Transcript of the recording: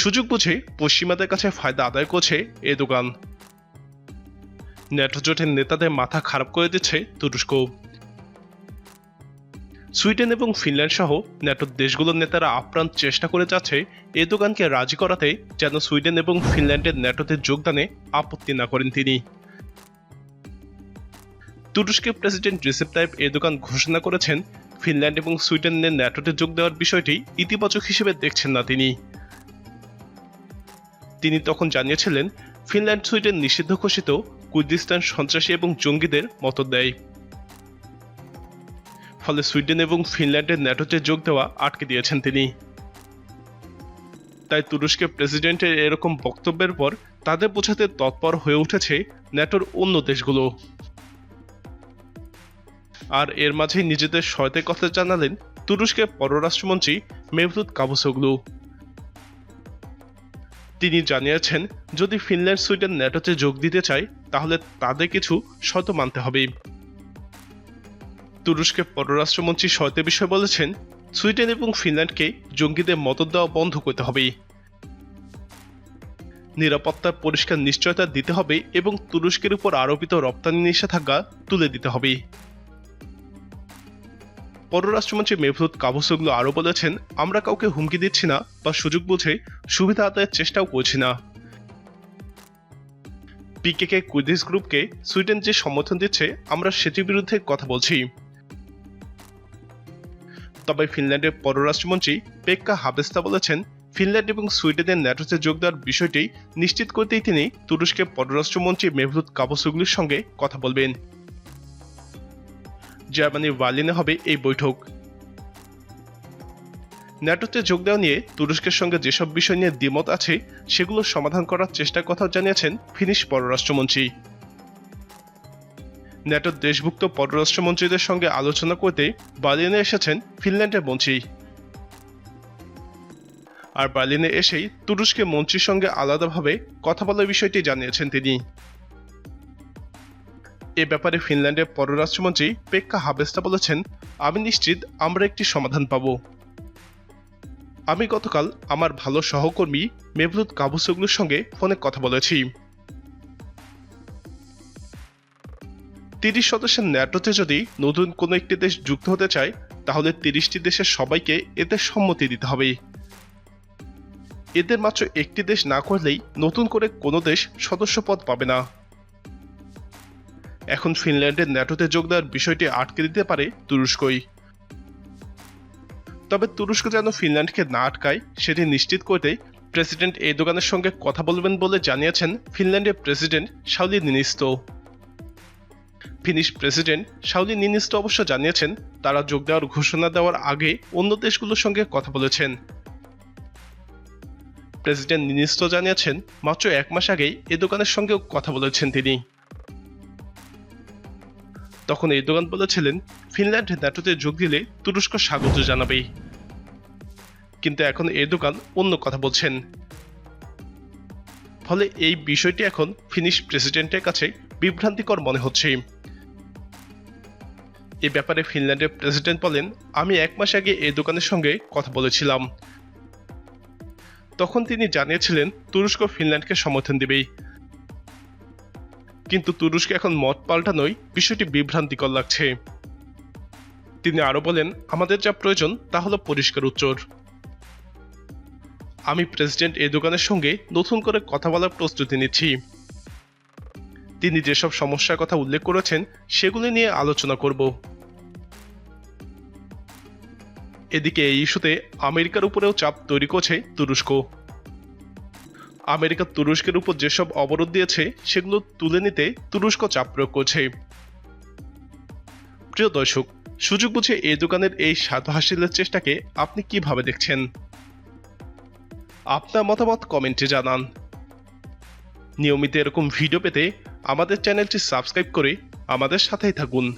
সুযোগ বুঝে পশ্চিমাদের কাছে ফায়দা আদায় করছে এ দোকান। ন্যাটো জোটের নেতাদের মাথা খারাপ করে দিচ্ছে তুরস্ক। সুইডেন এবং ফিনল্যান্ড সহ ন্যাটোর দেশগুলোর নেতারা আপ্রাণ চেষ্টা করে যাচ্ছে এ দোকানকে রাজি করাতে যেন সুইডেন এবং ফিনল্যান্ডের ন্যাটোতে যোগদানে আপত্তি না করেন তিনি। তুরস্কের প্রেসিডেন্ট রিসেপ তাইপ এ দোকান ঘোষণা করেছেন, ফিনল্যান্ড এবং সুইডেনের ন্যাটোতে যোগ দেওয়ার বিষয়টি ইতিবাচক হিসেবে দেখছেন না তিনি। তিনি তখন জানিয়েছিলেন, ফিনল্যান্ড সুইডেন নিষিদ্ধ ঘোষিত কুর্দিস্তান সন্ত্রাসী এবং জঙ্গিদের মত দেয় ফলে সুইডেন এবং ফিনল্যান্ডের ন্যাটোতে যোগ দেওয়া আটকে দিয়েছেন তিনি। তাই তুরস্কের প্রেসিডেন্টের এরকম বক্তব্যের পর তাদের বোঝাতে তৎপর হয়ে উঠেছে ন্যাটোর অন্য দেশগুলো। আর এর মাঝেই নিজেদের সহায়তার কথা জানালেন তুরস্কের পররাষ্ট্রমন্ত্রী মেভলুত কাবুসোগলু তিনি জানিয়েছেন, যদি ফিনল্যান্ড, সুইডেন ন্যাটোতে যোগ দিতে চায়, তাহলে তাদের কিছু শর্ত মানতে হবে। তুরস্কের পররাষ্ট্রমন্ত্রী শর্তে বিষয়ে বলেছেন, সুইডেন এবং ফিনল্যান্ডকে জঙ্গিদের মদত দেওয়া বন্ধ করতে হবে। নিরাপত্তার পরিষ্কার নিশ্চয়তা দিতে হবে এবং তুরস্কের উপর আরোপিত রপ্তানি নিষেধাজ্ঞা তুলে দিতে হবে। পররাষ্ট্রমন্ত্রী মেভলুত কাবুসোগলু আরও বলেছেন, আমরা কাউকে হুমকি দিচ্ছি না বা সুযোগ বুঝে সুবিধা আদায়ের চেষ্টাও করছি না। পিকেকে কুইদিস গ্রুপকে সুইডেন যে সমর্থন দিচ্ছে, আমরা সেটির বিরুদ্ধে কথা বলছি। তবে ফিনল্যান্ডের পররাষ্ট্রমন্ত্রী পেক্কা হাবেস্তা বলেছেন, ফিনল্যান্ড এবং সুইডেনের ন্যাটোতে যোগ দেওয়ার বিষয়টি নিশ্চিত করতেই তিনি তুরস্কের পররাষ্ট্রমন্ত্রী মেভলুত কাবুসোগলুর সঙ্গে কথা বলবেন। জার্মানির বার্লিনে হবে এই বৈঠক। ন্যাটোতে যোগ দেওয়া নিয়ে তুরস্কের সঙ্গে যেসব বিষয় নিয়ে দ্বিমত আছে, সেগুলো সমাধান করার চেষ্টার কথাও জানিয়েছেন ফিনিশ পররাষ্ট্রমন্ত্রী। ন্যাটোর দেশভুক্ত পররাষ্ট্রমন্ত্রীদের সঙ্গে আলোচনা করতে বার্লিনে এসেছেন ফিনল্যান্ডের মন্ত্রী। আর বার্লিনে এসেই তুরস্কের মন্ত্রীর সঙ্গে আলাদাভাবে কথা বলার বিষয়টি জানিয়েছেন তিনি। এ ব্যাপারে ফিনল্যান্ডের পররাষ্ট্রমন্ত্রী পেক্কা হাবেস্তা বলেছেন, আমি নিশ্চিত আমরা একটি সমাধান পাব। আমি গতকাল আমার ভালো সহকর্মী মেভলুত কাবুসোগলুর সঙ্গে ফোনে কথা বলেছি। তিরিশ সদস্যের ন্যাটোতে যদি নতুন কোনো একটি দেশ যুক্ত হতে চায়, তাহলে তিরিশটি দেশের সবাইকে এতে সম্মতি দিতে হবে। এদের মাত্র একটি দেশ না করলেই নতুন করে কোনো দেশ সদস্য পদ পাবে না। এখন ফিনল্যান্ডের ন্যাটোতে যোগ দেওয়ার বিষয়টি আটকে দিতে পারে তুরস্কই। তবে তুরস্ক যেন ফিনল্যান্ডকে না আটকায়, সেটি নিশ্চিত করতে প্রেসিডেন্ট এই দোকানের সঙ্গে কথা বলবেন বলে জানিয়েছেন ফিনল্যান্ডের president Sauli Niinisto. Finnish president Sauli Niinisto অবশ্য জানিয়েছেন, তারা যোগ দেওয়ার ঘোষণা দেওয়ার আগে অন্য দেশগুলোর সঙ্গে কথা বলেছেন। প্রেসিডেন্ট নিনিস্তো জানিয়েছেন, মাত্র এক মাস আগেই এ দোকানের সঙ্গেও কথা বলেছেন তিনি। তখন এই দোকান বলেছিলেন ফিনল্যান্ড ন্যাটোতে যোগ দিলে তুরস্ক স্বাগত জানাবে কিন্তু এখন এই দোকান অন্য কথা বলছেন। ফলে এই বিষয়টি এখন ফিনিশ প্রেসিডেন্টের কাছে বিভ্রান্তিকর মনে হচ্ছে। এ ব্যাপারে ফিনল্যান্ডের প্রেসিডেন্ট বলেন, আমি এক মাস আগে এই দোকানের সঙ্গে কথা বলেছিলাম। তখন তিনি জানিয়েছিলেন, তুরস্ক ফিনল্যান্ডকে সমর্থন দেবেই। কিন্তু তুরস্কে এখন মত পাল্টানোই বিষয়টি বিভ্রান্তিকর লাগছে। তিনি আরও বলেন, আমাদের যা প্রয়োজন, তা হলো পরিষ্কার উত্তর। আমি প্রেসিডেন্ট দোকানের সঙ্গে নতুন করে কথা বলার প্রস্তুতি নিচ্ছি। তিনি যেসব সমস্যার কথা উল্লেখ করেছেন, সেগুলি নিয়ে আলোচনা করব। এদিকে এই ইস্যুতে আমেরিকার উপরেও চাপ তৈরি করছে তুরস্ক। আমেরিকা তুরস্কের উপর যেসব অবরোধ দিয়েছে, সেগুলো তুলে নিতে তুরস্ক চাপ প্রয়োগ করছে। প্রিয় দর্শক, সুযোগ বুঝে এই দোকানের এই স্বাদ হাসিলের চেষ্টাকে আপনি কীভাবে দেখছেন? আপনার মতামত কমেন্টে জানান। নিয়মিত এরকম ভিডিও পেতে আমাদের চ্যানেলটি সাবস্ক্রাইব করে আমাদের সাথেই থাকুন।